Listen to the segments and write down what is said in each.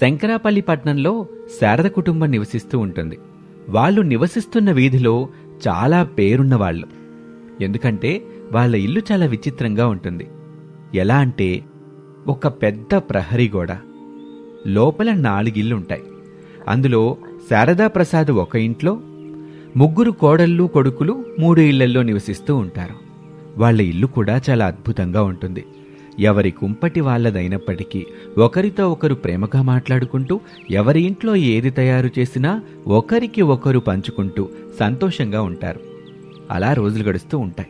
శంకరాపల్లి పట్టణంలో శారద కుటుంబం నివసిస్తూ ఉంటుంది. వాళ్ళు నివసిస్తున్న వీధిలో చాలా పేరున్న వాళ్ళు ఎందుకంటే వాళ్ళ ఇల్లు చాలా విచిత్రంగా ఉంటుంది. ఎలా అంటే ఒక పెద్ద ప్రహరీ గోడ. లోపల నాలుగిల్లుంటాయి. అందులో శారదా ప్రసాద్ ఒక ఇంట్లో ముగ్గురు కోడళ్ళు కొడుకులు మూడు ఇళ్ళల్లో నివసిస్తూ ఉంటారు. వాళ్ళ ఇల్లు కూడా చాలా అద్భుతంగా ఉంటుంది. ఎవరి కుంపటి వాళ్ళదైనప్పటికీ ఒకరితో ఒకరు ప్రేమగా మాట్లాడుకుంటూ ఎవరి ఇంట్లో ఏది తయారు చేసినా ఒకరికి ఒకరు పంచుకుంటూ సంతోషంగా ఉంటారు. అలా రోజులు గడుస్తూ ఉంటాయి.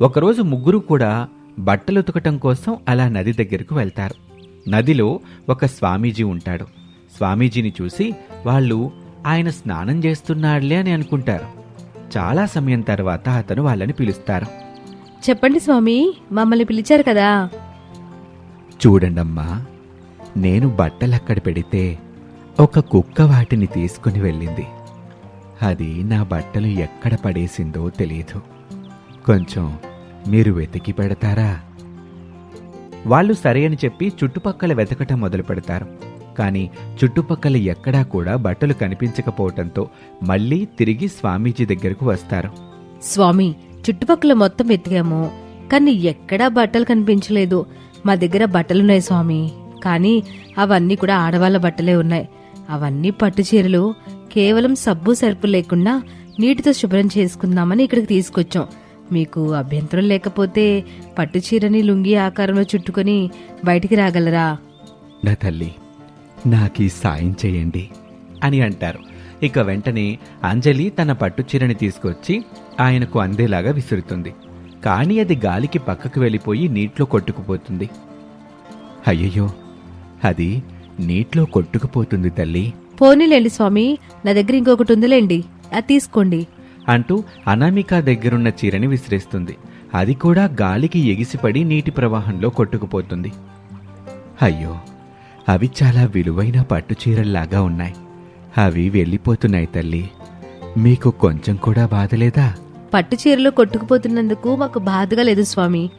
ఒకరోజు ముగ్గురు కూడా బట్టలు ఉతకటం కోసం అలా నది దగ్గరకు వెళ్తారు. నదిలో ఒక స్వామీజీ ఉంటాడు. స్వామీజీని చూసి వాళ్ళు ఆయన స్నానం చేస్తున్నాడులే అని అనుకుంటారు. చాలా సమయం తర్వాత అతను వాళ్ళని పిలుస్తారు. చెప్పండి స్వామి మమ్మల్ని పిలిచారు కదా. చూడండమ్మా నేను బట్టలక్కడ పెడితే ఒక కుక్క వాటిని తీసుకుని వెళ్ళింది. అది నా బట్టలు ఎక్కడ పడేసిందో తెలియదు కొంచెం మీరు వెతికి పెడతారా? వాళ్ళు సరే అని చెప్పి చుట్టుపక్కల వెతకటం మొదలు పెడతారు. కానీ చుట్టుపక్కల ఎక్కడా కూడా బట్టలు కనిపించకపోవటంతో మళ్ళీ తిరిగి స్వామీజీ దగ్గరకు వస్తారు. స్వామి చుట్టుపక్కల మొత్తం వెతికాము కానీ ఎక్కడా బట్టలు కనిపించలేదు. మా దగ్గర బట్టలున్నాయి స్వామి. కానీ అవన్నీ కూడా ఆడవాళ్ళ బట్టలే ఉన్నాయి. అవన్నీ పట్టు చీరలు కేవలం సబ్బు సరుపు లేకుండా నీటితో శుభ్రం చేసుకుందామని ఇక్కడికి తీసుకొచ్చాం. మీకు అభ్యంతరం లేకపోతే పట్టు చీరని లుంగి ఆకారంలో చుట్టుకొని బయటికి రాగలరా? నా తల్లి నాకీ సాయం చేయండి అని అంటారు. ఇక వెంటనే అంజలి తన పట్టు చీరని తీసుకొచ్చి ఆయనకు అందేలాగా విసురుతుంది. కానీ అది గాలికి పక్కకు వెళ్ళిపోయి నీటిలో కొట్టుకుపోతుంది. అయ్యయ్యో అది నీటిలో కొట్టుకుపోతుంది తల్లి. పోనీలేండి స్వామి నా దగ్గర ఇంకొకటి ఉందిలేండి అది తీసుకోండి. అంటూ అనామిక దగ్గరున్న చీరని విసిరేస్తుంది. అది కూడా గాలికి ఎగిసిపడి నీటి ప్రవాహంలో కొట్టుకుపోతుంది. అయ్యో అవి చాలా విలువైన పట్టు చీరల్లాగా ఉన్నాయి. అవి వెళ్ళిపోతున్నాయి తల్లి. మీకు కొంచెం కూడా బాధలేదా? పట్టు చీరలు కొట్టుకుపోతున్నందుకు మాకు బాధగా లేదు స్వామి.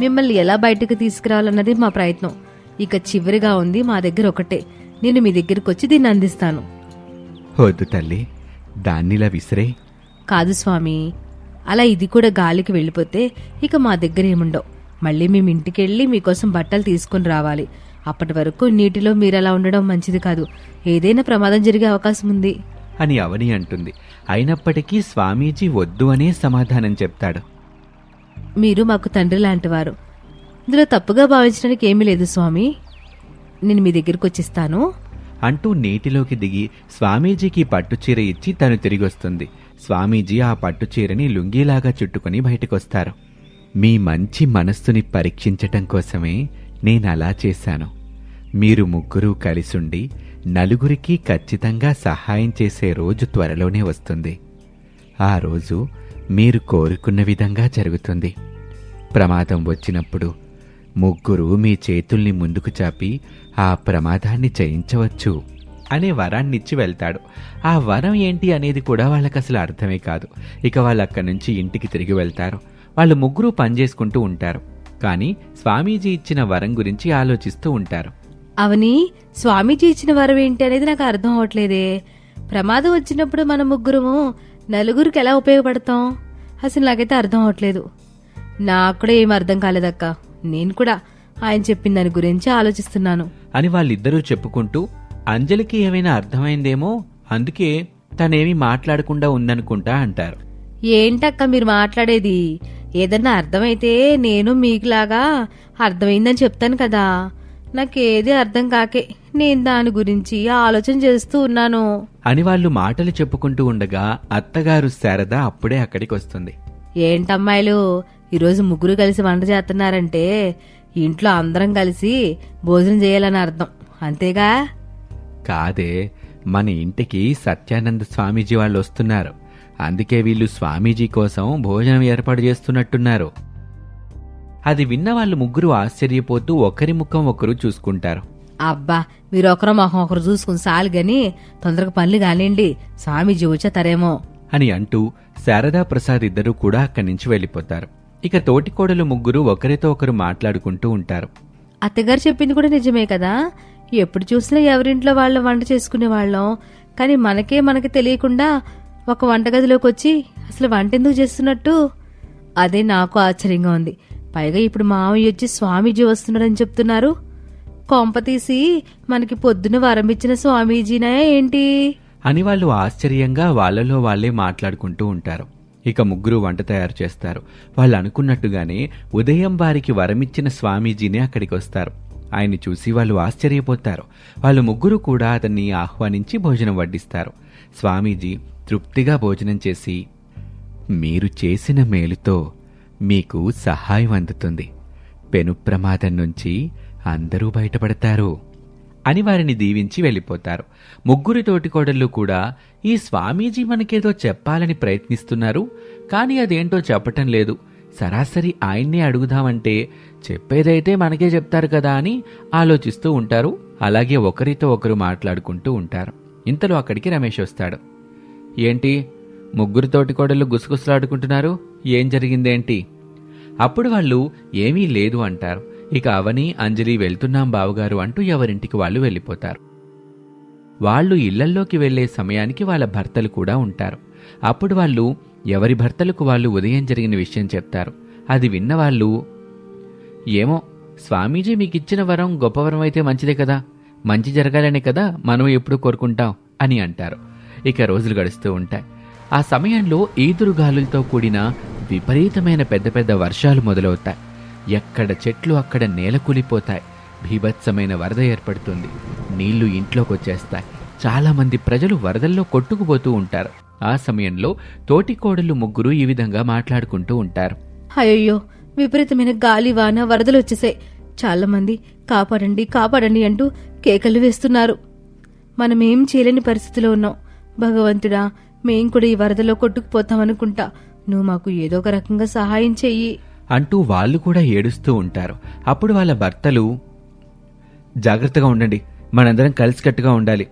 మిమ్మల్ని ఎలా బయటకు తీసుకురావాలన్నది మా ప్రయత్నం. ఇక చివరిగా ఉంది మా దగ్గర ఒకటే. నేను మీ దగ్గరకు వచ్చి దీన్ని అందిస్తాను. వద్దు తల్లి. దాన్నిలా విసిరే. కాదు స్వామి. అలా ఇది కూడా గాలికి వెళ్ళిపోతే ఇక మా దగ్గర ఏముండవు. మళ్ళీ మేము ఇంటికెళ్ళి మీకోసం బట్టలు తీసుకుని రావాలి. అప్పటి వరకు నీటిలో మీరు అలా ఉండడం మంచిది కాదు. ఏదైనా ప్రమాదం జరిగే అవకాశం ఉంది. అని అవని అంటుంది. అయినప్పటికీ స్వామీజీ వద్దు అనే సమాధానం చెప్తాడు. మీరు మాకు తండ్రి లాంటివారు. ఇందులో తప్పుగా భావించడానికి ఏమీ లేదు స్వామి. నేను మీ దగ్గరకు వచ్చిస్తాను. అంటూ నీటిలోకి దిగి స్వామీజీకి పట్టుచీర ఇచ్చి తను తిరిగొస్తుంది. స్వామీజీ ఆ పట్టుచీరని లుంగీలాగా చుట్టుకుని బయటకొస్తారు. మీ మంచి మనస్సుని పరీక్షించటం కోసమే నేనలా చేశాను. మీరు ముగ్గురు కలిసుండి నలుగురికి ఖచ్చితంగా సహాయం చేసే రోజు త్వరలోనే వస్తుంది. ఆ రోజు మీరు కోరుకున్న విధంగా జరుగుతుంది. ప్రమాదం వచ్చినప్పుడు ముగ్గురు మీ చేతుల్ని ముందుకు చాపి ఆ ప్రమాదాన్ని జయించవచ్చు అనే వరాన్నిచ్చి వెళ్తాడు. ఆ వరం ఏంటి అనేది కూడా వాళ్ళకి అసలు అర్థమే కాదు. ఇక వాళ్ళు అక్కడి నుంచి ఇంటికి తిరిగి వెళ్తారు. వాళ్ళు ముగ్గురు పనిచేసుకుంటూ ఉంటారు. కానీ స్వామీజీ ఇచ్చిన వరం గురించి ఆలోచిస్తూ ఉంటారు. అవని స్వామీజీ ఇచ్చిన వరం ఏంటి అనేది నాకు అర్థం అవట్లేదే ప్రమాదం వచ్చినప్పుడు మన ముగ్గురము నలుగురికి ఎలా ఉపయోగపడతాం? అసలు నాకైతే అర్థం అవట్లేదు నాకు కూడా ఏం అర్థం కాలేదక్క. నేను కూడా ఆయన చెప్పిన దాని గురించి ఆలోచిస్తున్నాను. అని వాళ్ళిద్దరూ చెప్పుకుంటూ అంజలికి ఏమైనా అర్థమైందేమో అందుకే తనేమీ మాట్లాడకుండా ఉందనుకుంటా అంటారు. ఏంటక్క మీరు మాట్లాడేది? ఏదన్నా అర్థమైతే నేను మీకులాగా అర్థమైందని చెప్తాను కదా. నాకేది అర్థం కాకే నేను దాని గురించి ఆలోచన చేస్తూ ఉన్నాను. అని వాళ్ళు మాటలు చెప్పుకుంటూ ఉండగా అత్తగారు శారద అప్పుడే అక్కడికి వస్తుంది. ఏంటమ్మాయిలు ఈరోజు ముగ్గురు కలిసి వంట చేస్తున్నారంటే ఇంట్లో అందరం కలిసి భోజనం చేయాలని అర్థం. అంతేగా? కాదే మన ఇంటికి సత్యానంద స్వామీజీ వాళ్ళు వస్తున్నారు. అందుకే వీళ్ళు స్వామీజీ కోసం భోజనం ఏర్పాటు చేస్తున్నట్టున్నారు. అది విన్న వాళ్ళు ముగ్గురు ఆశ్చర్యపోతూ ఒకరి ముఖం ఒకరు చూసుకుంటారు. అబ్బా మీరు ఒకరు మొహం ఒకరు చూసుకుని చాలు గాని తొందరగా పనులు కానివ్వండి స్వామీజీ వచ్చేతారేమో అని అంటూ శారదా ప్రసాద్ ఇద్దరూ కూడా అక్కడి నుంచి వెళ్ళిపోతారు. ఇక తోటికోడలు ముగ్గురు ఒకరితో ఒకరు మాట్లాడుకుంటూ ఉంటారు. అత్తగారు చెప్పింది కూడా నిజమే కదా? ఎప్పుడు చూసినా ఎవరింట్లో వాళ్ళ వంట చేసుకునే వాళ్ళం. కానీ మనకే మనకి తెలియకుండా ఒక వంటగదిలోకి వచ్చి అసలు వంట ఎందుకు చేస్తున్నట్టు? అదే నాకు ఆశ్చర్యంగా ఉంది. పైగా ఇప్పుడు మామయ్య వచ్చి స్వామీజీ వస్తున్నాడని చెప్తున్నారు. కొంపతీసి మనకి పొద్దున వరం ఇచ్చిన స్వామీజీనా ఏంటి? అని వాళ్ళు ఆశ్చర్యంగా వాళ్ళలో వాళ్ళే మాట్లాడుకుంటూ ఉంటారు. ఇక ముగ్గురు వంట తయారు చేస్తారు. వాళ్ళు అనుకున్నట్టుగానే ఉదయం వారికి వరమిచ్చిన స్వామీజీనే అక్కడికి వస్తారు. ఆయన్ని చూసి వాళ్ళు ఆశ్చర్యపోతారు. వాళ్ళు ముగ్గురు కూడా అతన్ని ఆహ్వానించి భోజనం వడ్డిస్తారు. స్వామీజీ తృప్తిగా భోజనం చేసి మీరు చేసిన మేలుతో మీకు సహాయం అందుతుంది. పెను ప్రమాదం నుంచి అందరూ బయటపడతారు. అని వారిని దీవించి వెళ్ళిపోతారు. ముగ్గురి తోటికోడళ్ళు కూడా ఈ స్వామీజీ మనకేదో చెప్పాలని ప్రయత్నిస్తున్నారు కానీ అదేంటో చెప్పటం లేదు. సరాసరి ఆయన్నే అడుగుదామంటే చెప్పేదైతే మనకే చెప్తారు కదా అని ఆలోచిస్తూ ఉంటారు. అలాగే ఒకరితో ఒకరు మాట్లాడుకుంటూ ఉంటారు. ఇంతలో అక్కడికి రమేష్ వస్తాడు. ఏంటి ముగ్గురు తోటికోడళ్ళు గుసగుసలాడుకుంటున్నారు. ఏం జరిగిందేంటి? అప్పుడు వాళ్ళు ఏమీ లేదు అంటారు. ఇక అవని అంజలి వెళ్తున్నాం బావగారు అంటూ ఎవరింటికి వాళ్ళు వెళ్ళిపోతారు. వాళ్ళు ఇళ్ళల్లోకి వెళ్ళే సమయానికి వాళ్ళ భర్తలు కూడా ఉంటారు. అప్పుడు వాళ్ళు ఎవరి భర్తలకు వాళ్ళు ఉదయం జరిగిన విషయం చెప్తారు. అది విన్న వాళ్ళు ఏమో స్వామీజీ మీకిచ్చిన వరం గొప్ప వరం అయితే మంచిదే కదా. మంచి జరగాలనే కదా మనం ఎప్పుడు కోరుకుంటాం అని అంటారు. ఇక రోజులు గడుస్తూ ఉంటాయి. ఆ సమయంలో ఈదురుగాలులతో కూడిన విపరీతమైన పెద్ద పెద్ద వర్షాలు మొదలవుతాయి. ఎక్కడ చెట్లు అక్కడ నేల కూలిపోతాయి. భీభత్సమైన వరద ఏర్పడుతుంది. నీళ్ళు ఇంట్లోకి వచ్చేస్తాయి చాలామంది ప్రజలు వరదల్లో కొట్టుకుపోతూ ఉంటారు. ఆ సమయంలో తోటికోడలు ముగ్గురు ఈ విధంగా మాట్లాడుకుంటూ ఉంటారు. అయ్యో విపరీతమైన గాలి వాన వరదలు వచ్చేసాయి. చాలా మంది కాపాడండి కాపాడండి అంటూ కేకలు వేస్తున్నారు. మనమేం చేయలేని పరిస్థితిలో ఉన్నాం. భగవంతుడా మేం కూడా ఈ వరదలో కొట్టుకుపోతామనుకుంటా నువ్వు మాకు ఏదో ఒక రకంగా సహాయం చెయ్యి. అంటూ వాళ్ళు కూడా ఏడుస్తూ ఉంటారు. అప్పుడు వాళ్ళ భర్తలు జాగ్రత్తగా ఉండండి. మనందరం కలిసికట్టుగా ఉండాలి.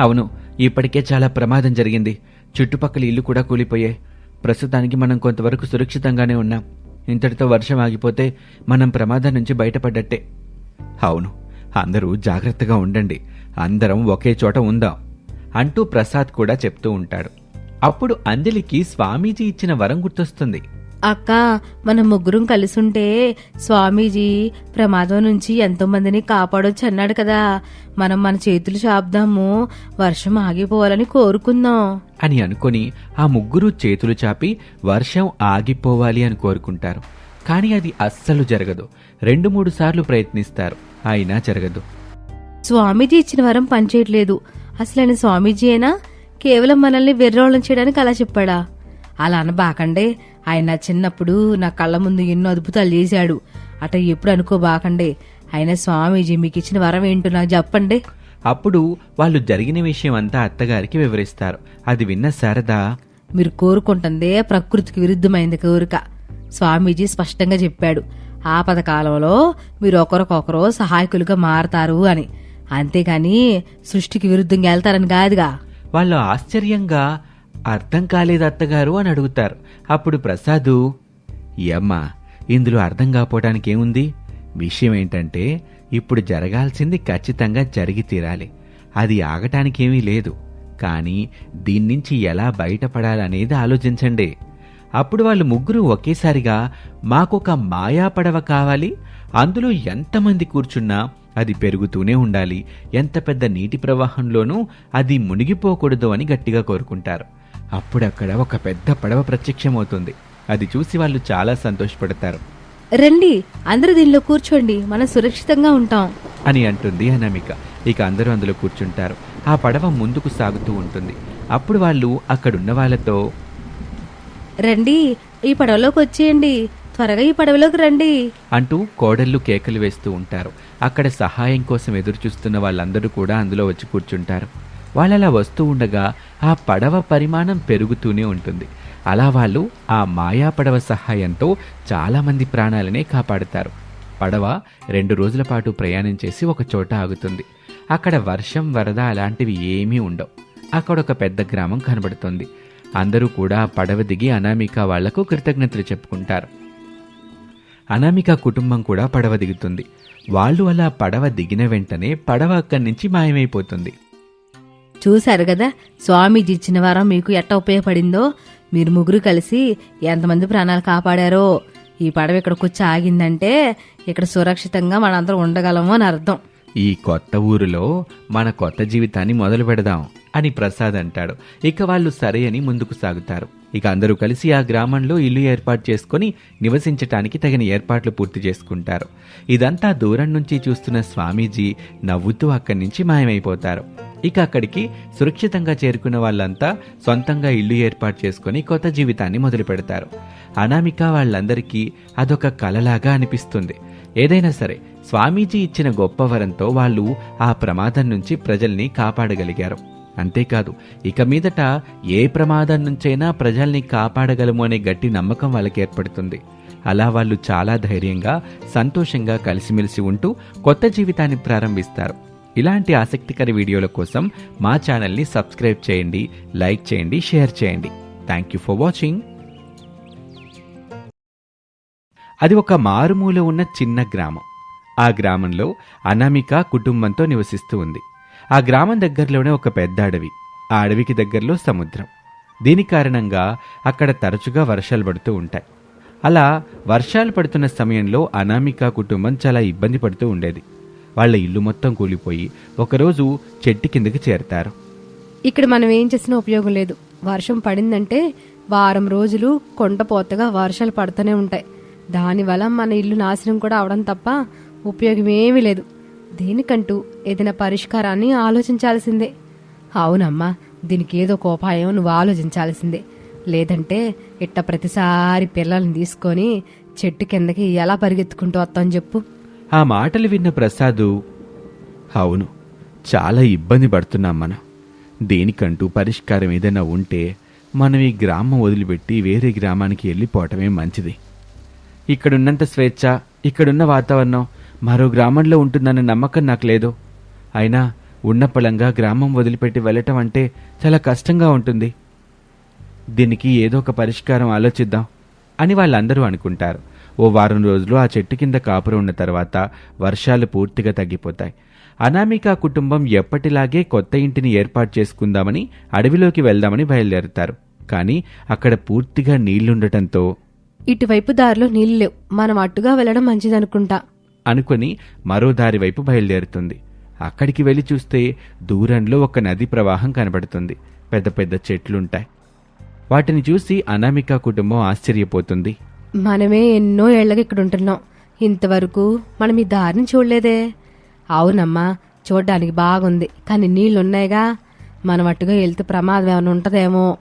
అవును ఇప్పటికే చాలా ప్రమాదం జరిగింది. చుట్టుపక్కల ఇల్లు కూడా కూలిపోయాయి. ప్రస్తుతానికి మనం కొంతవరకు సురక్షితంగానే ఉన్నాం. ఇంతటితో వర్షం ఆగిపోతే మనం ప్రమాదం నుంచి బయటపడ్డట్టే. అవును అందరూ జాగ్రత్తగా ఉండండి. అందరం ఒకే చోట ఉందాం అంటూ ప్రసాద్ కూడా చెప్తూ ఉంటాడు. అప్పుడు అంజలికి స్వామీజీ ఇచ్చిన వరం గుర్తొస్తుంది. అక్క మనం ముగ్గురం కలిసుంటే స్వామీజీ ప్రమాదం నుంచి ఎంతో మందిని కాపాడొచ్చు అన్నాడు కదా. మనం మన చేతులు చాపుదాము వర్షం ఆగిపోవాలని కోరుకుందాం. అని అనుకొని ఆ ముగ్గురు చేతులు చాపి వర్షం ఆగిపోవాలి అని కోరుకుంటారు. కానీ అది అస్సలు జరగదు. రెండు మూడు సార్లు ప్రయత్నిస్తారు. అయినా జరగదు. స్వామీజీ ఇచ్చిన వరం పనిచేయట్లేదు. అసలు ఆయన స్వామీజీ అయినా కేవలం మనల్ని వెర్రోళం చేయడానికి అలా చెప్పాడా? అలా అనబాకండే. ఆయన చిన్నప్పుడు నా కళ్ళ ముందు ఎన్నో అద్భుతాలు చేశాడు. అట ఎప్పుడు అనుకోబాకండే. ఆయన స్వామీజీ మీకు ఇచ్చిన వరం ఏంటో నాకు చెప్పండి. అప్పుడు వాళ్ళు జరిగిన విషయం అంతా అత్తగారికి వివరిస్తారు. అది విన్న శారద మీరు కోరుకుంటుందే ప్రకృతికి విరుద్ధమైంది కోరిక. స్వామీజీ స్పష్టంగా చెప్పాడు. ఆపద కాలంలో మీరు ఒకరికొకరు సహాయకులుగా మారతారు అని. అంతేగాని సృష్టికి విరుద్ధంగా వెళ్తారని కాదుగా. వాళ్ళు ఆశ్చర్యంగా అర్థం కాలేదు అత్తగారు అని అడుగుతారు. అప్పుడు ప్రసాదు ఏమ్మా ఇందులో అర్థం కాపోవడానికి ఏముంది? విషయం ఏంటంటే ఇప్పుడు జరగాల్సింది ఖచ్చితంగా జరిగి తీరాలి. అది ఆగటానికేమీ లేదు. కానీ దీన్నించి ఎలా బయటపడాలనేది ఆలోచించండి. అప్పుడు వాళ్ళు ముగ్గురు ఒకేసారిగా మాకొక మాయా పడవ కావాలి? అందులో ఎంతమంది కూర్చున్నా అది పెరుగుతూనే ఉండాలి. ఎంత పెద్ద నీటి ప్రవాహంలోనూ అది మునిగిపోకూడదు అని గట్టిగా కోరుకుంటారు. అప్పుడక్కడ ఒక పెద్ద పడవ ప్రత్యక్షమవుతుంది. అది చూసి వాళ్ళు చాలా సంతోషపడతారు. రండి అందరూ దీనిలో కూర్చోండి మనం సురక్షితంగా ఉంటాం. అని అంటుంది అనామిక. ఇక అందరూ అందులో కూర్చుంటారు. ఆ పడవ ముందుకు సాగుతూ ఉంటుంది. అప్పుడు వాళ్ళు అక్కడున్న వాళ్ళతో రండి ఈ పడవలోకి వచ్చేయండి. త్వరగా ఈ పడవలోకి రండి. అంటూ కోడళ్ళు కేకలు వేస్తూ ఉంటారు. అక్కడ సహాయం కోసం ఎదురు చూస్తున్న వాళ్ళందరూ కూడా అందులో వచ్చి కూర్చుంటారు. వాళ్ళలా వస్తూ ఉండగా ఆ పడవ పరిమాణం పెరుగుతూనే ఉంటుంది. అలా వాళ్ళు ఆ మాయా పడవ సహాయంతో చాలామంది ప్రాణాలనే కాపాడుతారు. పడవ రెండు రోజుల పాటు ప్రయాణం చేసి ఒక చోట ఆగుతుంది. అక్కడ వర్షం వరద అలాంటివి ఏమీ ఉండవు. అక్కడ ఒక పెద్ద గ్రామం కనబడుతుంది. అందరూ కూడా పడవ దిగి అనామిక వాళ్ళకు కృతజ్ఞతలు చెప్పుకుంటారు. అనామిక కుటుంబం కూడా పడవ దిగుతుంది. వాళ్ళు అలా పడవ దిగిన వెంటనే పడవ అక్కడి నుంచి మాయమైపోతుంది. చూశారు కదా స్వామీజీ ఇచ్చిన వారం మీకు ఎట్ట ఉపయోగపడిందో? మీరు ముగ్గురు కలిసి ఎంతమంది ప్రాణాలు కాపాడారో? ఈ పడవ ఇక్కడికి వచ్చి ఆగిందంటే ఇక్కడ సురక్షితంగా మనందరం ఉండగలము అని అర్థం. ఈ కొత్త ఊరిలో మన కొత్త జీవితాన్ని మొదలు పెడదాం అని ప్రసాద్ అంటాడు. ఇక వాళ్ళు సరే అని ముందుకు సాగుతారు. ఇక అందరూ కలిసి ఆ గ్రామంలో ఇల్లు ఏర్పాటు చేసుకుని నివసించటానికి తగిన ఏర్పాట్లు పూర్తి చేసుకుంటారు. ఇదంతా దూరం నుంచి చూస్తున్న స్వామీజీ నవ్వుతూ అక్కడి నుంచి మాయమైపోతారు. ఇక అక్కడికి సురక్షితంగా చేరుకున్న వాళ్ళంతా సొంతంగా ఇల్లు ఏర్పాటు చేసుకుని కొత్త జీవితాన్ని మొదలు పెడతారు. అనామిక వాళ్ళందరికీ అదొక కలలాగా అనిపిస్తుంది. ఏదైనా సరే స్వామీజీ ఇచ్చిన గొప్ప వరంతో వాళ్ళు ఆ ప్రమాదం నుంచి ప్రజల్ని కాపాడగలిగారు. అంతేకాదు ఇక మీదట ఏ ప్రమాదం నుంచైనా ప్రజల్ని కాపాడగలము అనే గట్టి నమ్మకం వాళ్ళకి ఏర్పడుతుంది. అలా వాళ్ళు చాలా ధైర్యంగా సంతోషంగా కలిసిమెలిసి ఉంటూ కొత్త జీవితాన్ని ప్రారంభిస్తారు. ఇలాంటి ఆసక్తికర వీడియోల కోసం మా ఛానల్ని సబ్స్క్రైబ్ చేయండి లైక్ చేయండి షేర్ చేయండి. థ్యాంక్ యూ ఫర్ వాచింగ్ అది ఒక మారుమూల ఉన్న చిన్న గ్రామం. ఆ గ్రామంలో అనామిక కుటుంబంతో నివసిస్తూ ఉంది. ఆ గ్రామం దగ్గరలోనే ఒక పెద్ద అడవి. ఆ అడవికి దగ్గరలో సముద్రం. దీని కారణంగా అక్కడ తరచుగా వర్షాలు పడుతూ ఉంటాయి. అలా వర్షాలు పడుతున్న సమయంలో అనామిక కుటుంబం చాలా ఇబ్బంది పడుతూ ఉండేది. వాళ్ళ ఇల్లు మొత్తం కూలిపోయి ఒకరోజు చెట్టు కిందకి చేరతారు. ఇక్కడ మనం ఏం చేసినా ఉపయోగం లేదు. వర్షం పడిందంటే వారం రోజులు కొండపోతగా వర్షాలు పడుతూనే ఉంటాయి. దానివల్ల మన ఇల్లు నాశనం కూడా అవడం తప్ప ఉపయోగం ఏమీ లేదు. దీనికంటూ ఏదైనా పరిష్కారాన్ని ఆలోచించాల్సిందే. అవునమ్మా దీనికి ఏదో ఒక ఉపాయం నువ్వు ఆలోచించాల్సిందే. లేదంటే ఇట్ట ప్రతిసారి పిల్లల్ని తీసుకొని చెట్టు కిందకి ఎలా పరిగెత్తుకుంటూ వస్తాం చెప్పు. ఆ మాటలు విన్న ప్రసాదు అవును చాలా ఇబ్బంది పడుతున్నాం మనం. దేనికంటూ పరిష్కారం ఏదైనా ఉంటే మనం ఈ గ్రామం వదిలిపెట్టి వేరే గ్రామానికి వెళ్ళిపోవటమే మంచిది. ఇక్కడున్నంత స్వేచ్ఛ ఇక్కడున్న వాతావరణం మరో గ్రామంలో ఉంటుందన్న నమ్మకం నాకు లేదు. అయినా ఉన్నపళంగా గ్రామం వదిలిపెట్టి వెళ్ళటం అంటే చాలా కష్టంగా ఉంటుంది. దీనికి ఏదో ఒక పరిష్కారం ఆలోచిద్దాం అని వాళ్ళందరూ అనుకుంటారు. ఓ వారం రోజులు ఆ చెట్టు కింద కాపురం ఉన్న తర్వాత వర్షాలు పూర్తిగా తగ్గిపోతాయి. అనామిక కుటుంబం ఎప్పటిలాగే కొత్త ఇంటిని ఏర్పాటు చేసుకుందామని అడవిలోకి వెళ్దామని బయలుదేరుతారు. కానీ అక్కడ పూర్తిగా నీళ్ళుండటంతో ఇటువైపు దారిలో నీళ్ళు లేవు. మనం అట్టుగా వెళ్ళడం మంచిదనుకుంటా. అనుకుని మరో దారి వైపు బయలుదేరుతుంది. అక్కడికి వెళ్ళి చూస్తే దూరంలో ఒక నది ప్రవాహం కనబడుతుంది. పెద్ద పెద్ద చెట్లుంటాయి. వాటిని చూసి అనామిక కుటుంబం ఆశ్చర్యపోతుంది. మనమే ఎన్నో ఏళ్ళకి ఇక్కడ ఉంటున్నాం. ఇంతవరకు మనం ఈ దారిని చూడలేదే. అవునమ్మా చూడడానికి బాగుంది. కానీ నీళ్ళున్నాయిగా. మనం అట్టుగా వెళ్తే ప్రమాదం ఏమైనా ఉంటదేమో.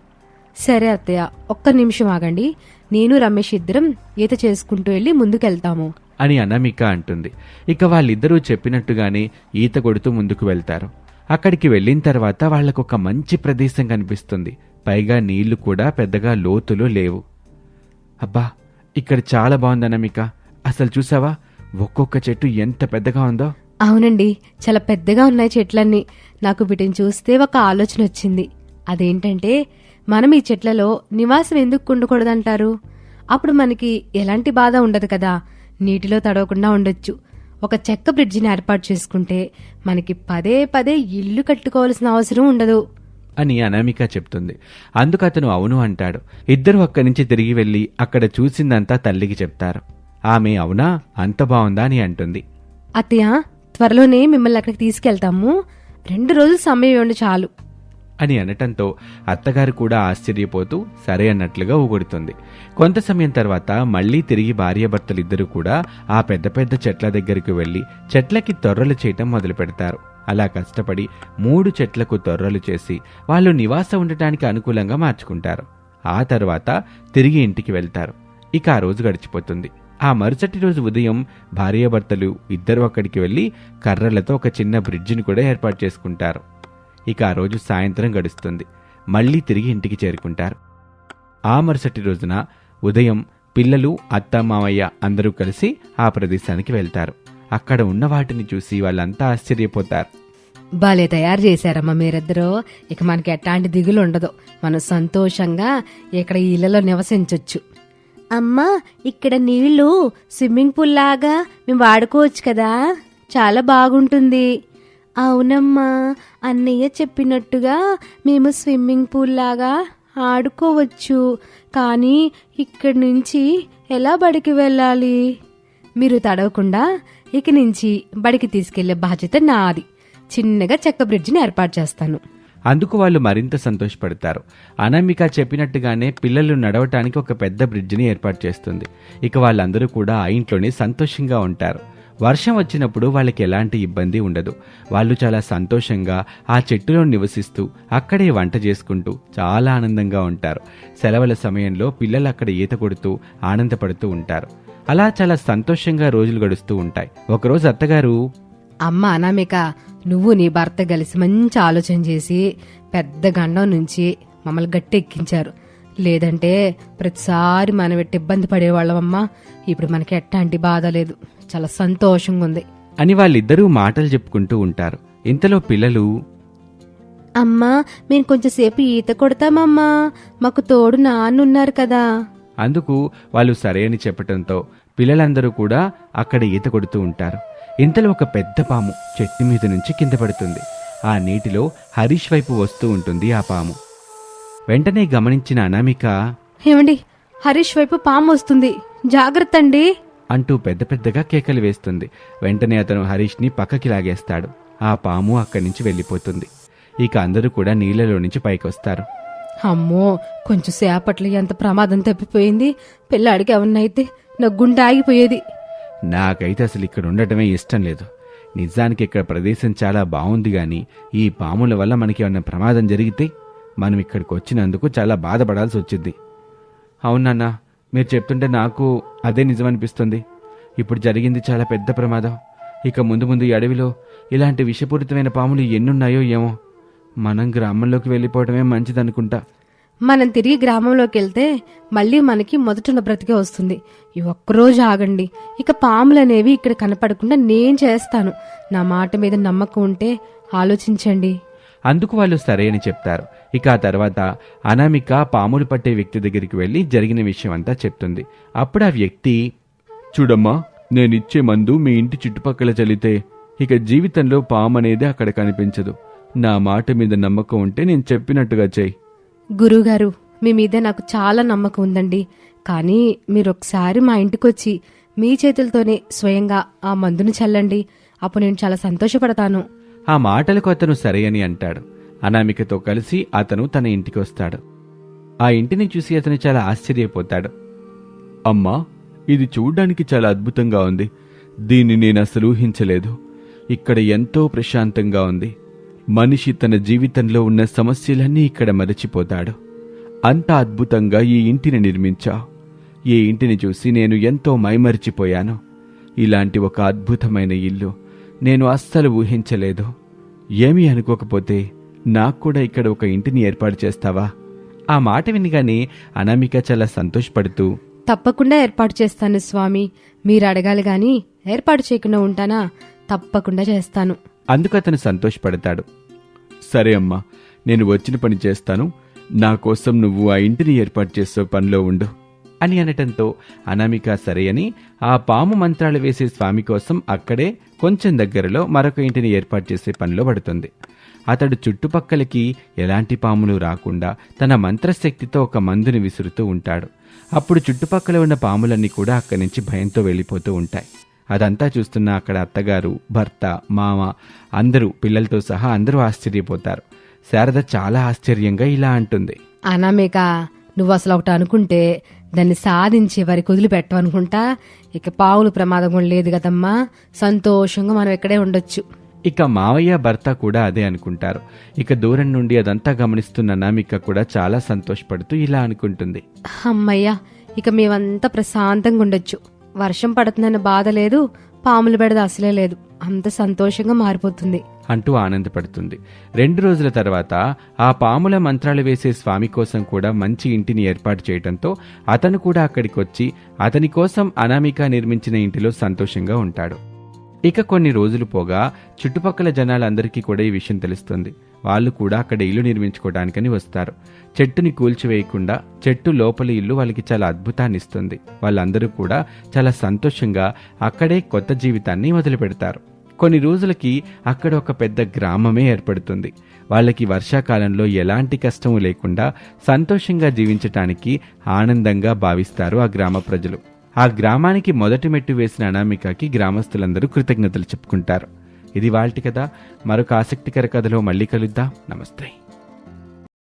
సరే అత్తయ్య ఒక్క నిమిషం ఆగండి. నేను రమేష్ ఇద్దరం ఈత చేసుకుంటూ వెళ్ళి ముందుకెళ్తాము. అని అనామిక అంటుంది. ఇక వాళ్ళిద్దరూ చెప్పినట్టుగానే ఈత కొడుతూ ముందుకు వెళ్తారు. అక్కడికి వెళ్ళిన తర్వాత వాళ్ళకు ఒక మంచి ప్రదేశం కనిపిస్తుంది. పైగా నీళ్ళు కూడా పెద్దగా లోతులో లేవు. అబ్బా ఇక్కడ చాలా బాగుంది అనామిక. అసలు చూసావా? ఒక్కొక్క చెట్టు ఎంత పెద్దగా ఉందో. అవునండి చాలా పెద్దగా ఉన్నాయి చెట్లన్నీ. నాకు వీటిని చూస్తే ఒక ఆలోచన వచ్చింది. అదేంటంటే మనం ఈ చెట్లలో నివాసం ఎందుకు ఉండకూడదంటారు? అప్పుడు మనకి ఎలాంటి బాధ ఉండదు కదా. నీటిలో తడవకుండా ఉండొచ్చు. ఒక చెక్క బ్రిడ్జిని ఏర్పాటు చేసుకుంటే మనకి పదే పదే ఇల్లు కట్టుకోవాల్సిన అవసరం ఉండదు. అని అనామిక చెప్తుంది. అందుకు అతను అవును అంటాడు. ఇద్దరు అక్కడి నుంచి తిరిగి వెళ్ళి అక్కడ చూసిందంతా తల్లికి చెప్తారు. ఆమె అవునా? అంత బాగుందా? అని అంటుంది. అత్తయ్య త్వరలోనే మిమ్మల్ని అక్కడికి తీసుకెళ్తాము. రెండు రోజులు సమయం ఇవ్వండి చాలు. అని అనటంతో అత్తగారు కూడా ఆశ్చర్యపోతూ సరే అన్నట్లుగా ఊగొడుతుంది. కొంత సమయం తర్వాత మళ్ళీ తిరిగి భార్యాభర్తలిద్దరూ కూడా ఆ పెద్ద పెద్ద చెట్ల దగ్గరికి వెళ్ళి చెట్లకి తొర్రలు చేయటం మొదలు పెడతారు. అలా కష్టపడి మూడు చెట్లకు తొర్రలు చేసి వాళ్ళు నివాసం ఉండటానికి అనుకూలంగా మార్చుకుంటారు. ఆ తర్వాత తిరిగి ఇంటికి వెళ్తారు. ఇక ఆ రోజు గడిచిపోతుంది. ఆ మరుసటి రోజు ఉదయం భార్యాభర్తలు ఇద్దరు అక్కడికి వెళ్ళి కర్రలతో ఒక చిన్న బ్రిడ్జిని కూడా ఏర్పాటు చేసుకుంటారు. ఇక ఆ రోజు సాయంత్రం గడుస్తుంది. మళ్ళీ తిరిగి ఇంటికి చేరుకుంటారు. ఆ మరుసటి రోజున ఉదయం పిల్లలు అత్త మామయ్య అందరూ కలిసి ఆ ప్రదేశానికి వెళ్తారు. అక్కడ ఉన్న వాటిని చూసి వాళ్ళంతా ఆశ్చర్యపోతారు. భలే తయారు చేశారమ్మా మీరిద్దరూ. ఇక మనకి ఎట్లాంటి దిగులు ఉండదు. మనం సంతోషంగా ఇక్కడ ఈ ఇళ్ళలో నివసించొచ్చు. అమ్మా ఇక్కడ నీళ్ళు స్విమ్మింగ్ పూల్ లాగా మేము వాడుకోవచ్చు కదా. చాలా బాగుంటుంది. అవునమ్మా అన్నయ్య చెప్పినట్టుగా మేము స్విమ్మింగ్ పూల్ లాగా ఆడుకోవచ్చు. కానీ ఇక్కడి నుంచి ఎలా బడికి వెళ్ళాలి? మీరు తడవకుండా ఇక నుంచి బడికి తీసుకెళ్ళే బాధ్యత నాది. చిన్నగా చెక్క బ్రిడ్జిని ఏర్పాటు చేస్తాను. అందుకు వాళ్ళు మరింత సంతోషపడతారు. అనామిక చెప్పినట్టుగానే పిల్లలు నడవటానికి ఒక పెద్ద బ్రిడ్జిని ఏర్పాటు చేస్తుంది. ఇక వాళ్ళందరూ కూడా ఆ ఇంట్లోనే సంతోషంగా ఉంటారు. వర్షం వచ్చినప్పుడు వాళ్ళకి ఎలాంటి ఇబ్బంది ఉండదు. వాళ్ళు చాలా సంతోషంగా ఆ చెట్టులో నివసిస్తూ అక్కడే వంట చేసుకుంటూ చాలా ఆనందంగా ఉంటారు. సెలవుల సమయంలో పిల్లలు అక్కడ ఈత కొడుతూ ఆనందపడుతూ ఉంటారు. అలా చాలా సంతోషంగా రోజులు గడుస్తూ ఉంటాయి. ఒకరోజు అత్తగారు అమ్మ అనామిక నువ్వు నీ భర్త కలిసి మంచి ఆలోచన చేసి పెద్ద గండం నుంచి మమ్మల్ని గట్టి ఎక్కించారు లేదంటే ప్రతిసారి మనం ఎట్టి ఇబ్బంది పడేవాళ్ళమమ్మా. ఇప్పుడు మనకి ఎట్లాంటి బాధ లేదు. చాలా సంతోషంగా ఉంది. అని వాళ్ళిద్దరూ మాటలు చెప్పుకుంటూ ఉంటారు. ఇంతలో పిల్లలు అమ్మా మేము కొంచెంసేపు ఈత కొడతామమ్మా. మాకు తోడు నాన్నున్నారు కదా. అందుకు వాళ్ళు సరే అని చెప్పటంతో పిల్లలందరూ కూడా అక్కడ ఈత కొడుతూ ఉంటారు. ఇంతలో ఒక పెద్ద పాము చెట్టు మీద నుంచి కింద పడుతుంది. ఆ నీటిలో హరీష్ వైపు వస్తూ ఉంటుంది ఆ పాము. వెంటనే గమనించిన అనామిక ఏమండి? హరీష్ వైపు పాము వస్తుంది. జాగ్రత్త అండి. అంటూ పెద్ద పెద్దగా కేకలు వేస్తుంది. వెంటనే అతను హరీష్ని పక్కకి లాగేస్తాడు. ఆ పాము అక్కడి నుంచి వెళ్ళిపోతుంది. ఇక అందరూ కూడా నీళ్ళలో నుంచి పైకొస్తారు. అమ్మో కొంచెం సేపట్లో ఎంత ప్రమాదం తప్పిపోయింది. పిల్లాడికి ఏమన్నైతే నా గుండె ఆగిపోయేది. నాకైతే అసలు ఇక్కడ ఉండటమే ఇష్టం లేదు. నిజానికి ఇక్కడ ప్రదేశం చాలా బాగుంది గాని ఈ పాముల వల్ల మనకి ఏమన్నా ప్రమాదం జరిగితే? మనం ఇక్కడికి వచ్చినందుకు చాలా బాధపడాల్సి వచ్చింది. అవునన్నా మీరు చెప్తుంటే నాకు అదే నిజమనిపిస్తుంది. ఇప్పుడు జరిగింది చాలా పెద్ద ప్రమాదం. ఇక ముందు ముందు ఈ అడవిలో ఇలాంటి విషపూరితమైన పాములు ఎన్నున్నాయో ఏమో. మనం గ్రామంలోకి వెళ్ళిపోవడమే మంచిదనుకుంటా. మనం తిరిగి గ్రామంలోకి వెళ్తే మళ్ళీ మనకి మొదట బ్రతికే వస్తుంది. ఈ ఒక్కరోజు ఆగండి. ఇక పాములనేవి ఇక్కడ కనపడకుండా నేను చేస్తాను. నా మాట మీద నమ్మకం ఉంటే ఆలోచించండి. అందుకు వాళ్ళు సరే అని చెప్తారు. ఇక ఆ తర్వాత అనామిక పాములు పట్టే వ్యక్తి దగ్గరికి వెళ్ళి జరిగిన విషయం అంతా చెప్తుంది. అప్పుడు ఆ వ్యక్తి చూడమ్మా నేనిచ్చే మందు మీ ఇంటి చుట్టుపక్కల చల్లితే ఇక జీవితంలో పాము అనేది అక్కడ కనిపించదు. నా మాట మీద నమ్మకం ఉంటే నేను చెప్పినట్టుగా చెయ్యి గురుగారు మీ మీద నాకు చాలా నమ్మకం ఉందండి. కానీ మీరు ఒకసారి మా ఇంటికొచ్చి మీ చేతులతోనే స్వయంగా ఆ మందును చల్లండి. అప్పుడు నేను చాలా సంతోషపడతాను. ఆ మాటలకు అతను సరే అని అంటాడు. అనామికతో కలిసి అతను తన ఇంటికి వస్తాడు. ఆ ఇంటిని చూసి అతను చాలా ఆశ్చర్యపోతాడు. అమ్మా ఇది చూడ్డానికి చాలా అద్భుతంగా ఉంది. దీన్ని నేను అసలు ఊహించలేదు. ఇక్కడ ఎంతో ప్రశాంతంగా ఉంది. మనిషి తన జీవితంలో ఉన్న సమస్యలన్నీ ఇక్కడ మరచిపోతాడు. అంత అద్భుతంగా ఈ ఇంటిని నిర్మించావు ఈ ఇంటిని చూసి నేను ఎంతో మైమరిచిపోయాను. ఇలాంటి ఒక అద్భుతమైన ఇల్లు నేను అస్సలు ఊహించలేదు. ఏమీ అనుకోకపోతే నాకు కూడా ఇక్కడ ఒక ఇంటిని ఏర్పాటు చేస్తావా? ఆ మాట వినగానే అనామిక చాలా సంతోషపడుతూ తప్పకుండా ఏర్పాటు చేస్తాను స్వామి. మీరు అడగాలి గాని ఏర్పాటు చేయకుండా ఉంటానా? తప్పకుండా చేస్తాను. అందుకు అతను సంతోషపడతాడు. సరే అమ్మా నేను వచ్చిన పని చేస్తాను. నా కోసం నువ్వు ఆ ఇంటిని ఏర్పాటు చేసే పనిలో ఉండు అని అనటంతో అనామిక సరే అని ఆ పాము మంత్రాలు వేసే స్వామి కోసం అక్కడే కొంచెం దగ్గరలో మరొక ఇంటిని ఏర్పాటు చేసే పనిలో పడుతుంది. అతడు చుట్టుపక్కలకి ఎలాంటి పాములు రాకుండా తన మంత్రశక్తితో ఒక మందుని విసురుతూ ఉంటాడు. అప్పుడు చుట్టుపక్కల ఉన్న పాములన్నీ కూడా అక్కడి నుంచి భయంతో వెళ్ళిపోతూ ఉంటాయి. అదంతా చూస్తున్న అక్కడ అత్తగారు భర్త మామ అందరూ పిల్లలతో సహా అందరూ ఆశ్చర్యపోతారు. శారద చాలా ఆశ్చర్యంగా ఇలా అంటుంది. అనామేక నువ్వు అసలు ఒకటి అనుకుంటే దాన్ని సాధించే వారికి వదిలిపెట్టవనుకుంటా? ఇక పావులు ప్రమాదం కూడా లేదు కదమ్మా. సంతోషంగా మనం ఇక్కడే ఉండొచ్చు. ఇక మావయ్య భర్త కూడా అదే అనుకుంటారు. ఇక దూరం నుండి అదంతా గమనిస్తున్న నామిక కూడా చాలా సంతోషపడుతూ ఇలా అనుకుంటుంది. అమ్మయ్యా ఇక మేమంతా ప్రశాంతంగా ఉండొచ్చు. వర్షం పడుతుందన్న బాధ లేదు పాములు బెడద అసలే లేదు. అంత సంతోషంగా మారిపోతుంది. అంటూ ఆనందపడుతుంది. రెండు రోజుల తర్వాత ఆ పాముల మంత్రాలు వేసే స్వామి కోసం కూడా మంచి ఇంటిని ఏర్పాటు చేయడంతో అతను కూడా అక్కడికి వచ్చి అతని కోసం అనామిక నిర్మించిన ఇంటిలో సంతోషంగా ఉంటాడు. ఇక కొన్ని రోజులు పోగా చుట్టుపక్కల జనాలందరికీ కూడా ఈ విషయం తెలుస్తుంది. వాళ్ళు కూడా అక్కడ ఇల్లు నిర్మించుకోవడానికని వస్తారు. చెట్టుని కూల్చివేయకుండా చెట్టు లోపలి ఇల్లు వాళ్ళకి చాలా అద్భుతాన్ని ఇస్తుంది. వాళ్ళందరూ కూడా చాలా సంతోషంగా అక్కడే కొత్త జీవితాన్ని మొదలుపెడతారు. కొన్ని రోజులకి అక్కడ ఒక పెద్ద గ్రామమే ఏర్పడుతుంది. వాళ్ళకి వర్షాకాలంలో ఎలాంటి కష్టము లేకుండా సంతోషంగా జీవించటానికి ఆనందంగా భావిస్తారు ఆ గ్రామ ప్రజలు. ఆ గ్రామానికి మొదటి మెట్టు వేసిన అనామికకి గ్రామస్తులందరూ కృతజ్ఞతలు చెప్పుకుంటారు. ఇది వాళ్ళ కదా మరొక ఆసక్తికర కథలో మళ్ళీ కలుద్దాం. నమస్తే.